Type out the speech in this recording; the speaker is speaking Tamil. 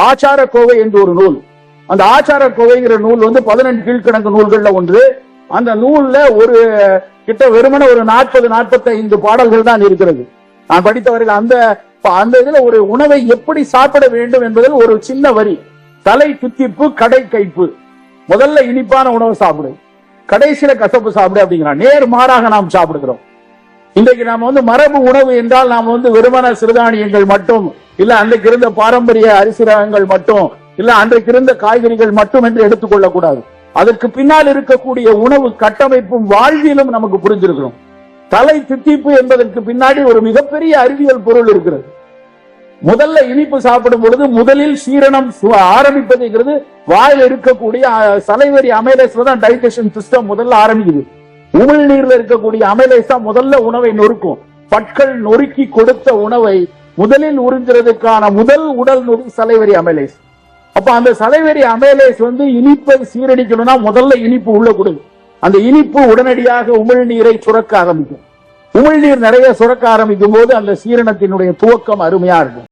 ஆச்சார கோவை என்று ஒரு நூல். அந்த ஆச்சார கோவைங்கிற நூல் வந்து பதினெண்டு கீழ்க்கணக்கு நூல்கள்ல ஒன்று. அந்த நூல்ல ஒரு கிட்ட வெறுமன ஒரு நாற்பது நாற்பத்தி ஐந்து பாடல்கள் தான் இருக்கிறது. நான் படித்த வரையில் அந்த அந்த இதுல ஒரு உணவை எப்படி சாப்பிட வேண்டும் என்பதில் ஒரு சின்ன வரி. தலை துத்திப்பு கடை கைப்பு. முதல்ல இனிப்பான உணவு சாப்பிடு. கடைசியில கசப்பு சாப்பிடு அப்படிங்கிறான். நேர் மாறாக நாம் சாப்பிடுகிறோம். இன்றைக்கு நாம வந்து மரபு உணவு என்றால் நாம வந்து வெறுமன சிறுதானியங்கள் மட்டும் இல்ல அன்றைக்கு இருந்த பாரம்பரிய அரிசி ரகங்கள் மட்டும் இல்ல அன்றைக்கு இருந்த காய்கறிகள் மட்டும் என்று எடுத்துக்கொள்ள கூடாது அதற்கு பின்னால் இருக்கக்கூடிய உணவு கட்டமைப்பும் வாழ்வியலும் நமக்கு புரிஞ்சிருக்கிறோம். தலை தித்திப்பு என்பதற்கு பின்னாடி ஒரு மிகப்பெரிய அறிவியல் பொருள் இருக்கிறது. முதல்ல இனிப்பு சாப்பிடும் பொழுது முதலில் சீரணம் ஆரம்பிப்பதுங்கிறது வாயில் இருக்கக்கூடிய அஹ், சலைவரி அமைலேஸ்ல தான் டைஜஷன் சிஸ்டம் முதல்ல ஆரம்பிக்குது. உமிழ்நீர்ல இருக்கக்கூடிய அமைலேஸ் தான் முதல்ல உணவை நொறுக்கும். பற்கள் நொறுக்கி கொடுத்த உணவை முதலில் உறிஞ்சுறதுக்கான முதல் உடல் நொடி சலைவரி அமேலேஸ். அப்ப அந்த சலைவரி அமைலேஸ் வந்து இனிப்பை சீரடிக்கணும்னா முதல்ல இனிப்பு உள்ள கொடுங்க அந்த இனிப்பு உடனடியாக உமிழ்நீரை சுரக்க ஆரம்பிக்கும். உமிழ்நீர் நிறைய சுரக்க ஆரம்பிக்கும் போது அந்த சீரணத்தினுடைய துவக்கம் அருமையா இருக்கும்.